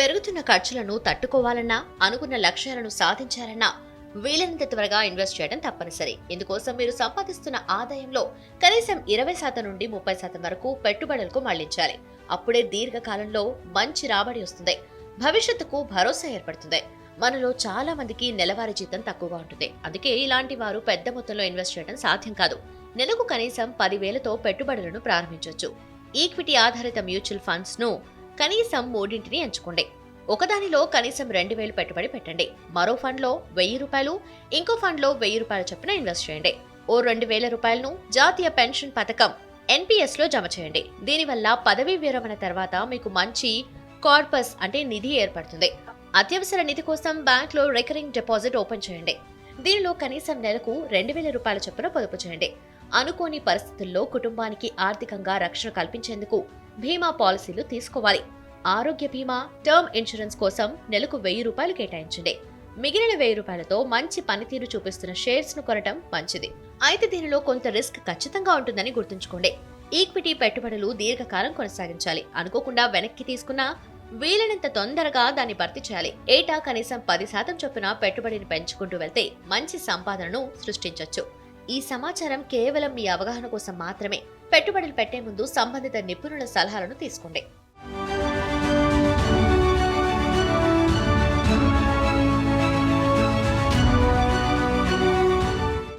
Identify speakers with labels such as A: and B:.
A: పెరుగుతున్న ఖర్చులను తట్టుకోవాలన్నా అనుకున్న లక్ష్యాలను సాధించాలన్నా వీలైనంత త్వరగా ఇన్వెస్ట్ చేయడం తప్పనిసరి. ఇందుకోసం మీరు సంపాదిస్తున్న ఆదాయంలో కనీసం ఇరవై శాతం నుండి ముప్పై శాతం వరకు పెట్టుబడులకు మళ్ళించాలి. అప్పుడే దీర్ఘకాలంలో మంచి రాబడి వస్తుంది. భవిష్యత్తుకు భరోసా ఏర్పడుతుంది. మనలో చాలా మందికి నెలవారీ జీతం తక్కువగా ఉంటుంది. అందుకే ఇలాంటి వారు పెద్ద మొత్తంలో ఇన్వెస్ట్ చేయడం సాధ్యం కాదు. నెలకు కనీసం పదివేలతో పెట్టుబడులను ప్రారంభించవచ్చు ఈక్విటీ ఆధారిత మ్యూచువల్ ఫండ్స్ను కనీసం మూడింటిని ఎంచుకోండి. ఒకదానిలో కనీసం రెండు వేలు పెట్టుబడి పెట్టండి. మరో ఫండ్లో వెయ్యి రూపాయలు ఇంకో ఫండ్లో వెయ్యి రూపాయల చొప్పున ఇన్వెస్ట్ చేయండి. ఓ రెండు వేల రూపాయలను జాతీయ పెన్షన్ పథకం ఎన్పిఎస్లో జమ చేయండి. దీనివల్ల పదవీ విరమణ తర్వాత మీకు మంచి కార్పస్ అంటే నిధి ఏర్పడుతుంది. అత్యవసర నిధి కోసం బ్యాంక్లో రికరింగ్ డిపాజిట్ ఓపెన్ చేయండి. దీనిలో కనీసం నెలకు రెండు వేల రూపాయల చొప్పున పొదుపు చేయండి. అనుకోని పరిస్థితుల్లో కుటుంబానికి ఆర్థికంగా రక్షణ కల్పించేందుకు బీమా పాలసీలు తీసుకోవాలి. ఆరోగ్య బీమా టర్మ్ ఇన్సూరెన్స్ కోసం నెలకు వెయ్యి రూపాయలు కేటాయించండి. మిగిలిన వెయ్యి రూపాయలతో మంచి పనితీరు చూపిస్తున్న షేర్స్ను కొనటం మంచిది. అయితే దీనిలో కొంత రిస్క్ ఖచ్చితంగా ఉంటుందని గుర్తుంచుకోండి. ఈక్విటీ పెట్టుబడులు దీర్ఘకాలం కొనసాగించాలి. అనుకోకుండా వెనక్కి తీసుకున్నా వీలైనంత తొందరగా దాన్ని భర్తీ చేయాలి. ఏటా కనీసం పది శాతం చొప్పున పెట్టుబడిని పెంచుకుంటూ వెళ్తే మంచి సంపాదనను సృష్టించవచ్చు ఈ సమాచారం కేవలం మీ అవగాహన కోసం మాత్రమే. పెట్టుబడులు పెట్టే ముందు సంబంధిత నిపుణుల సలహాలను తీసుకోండి.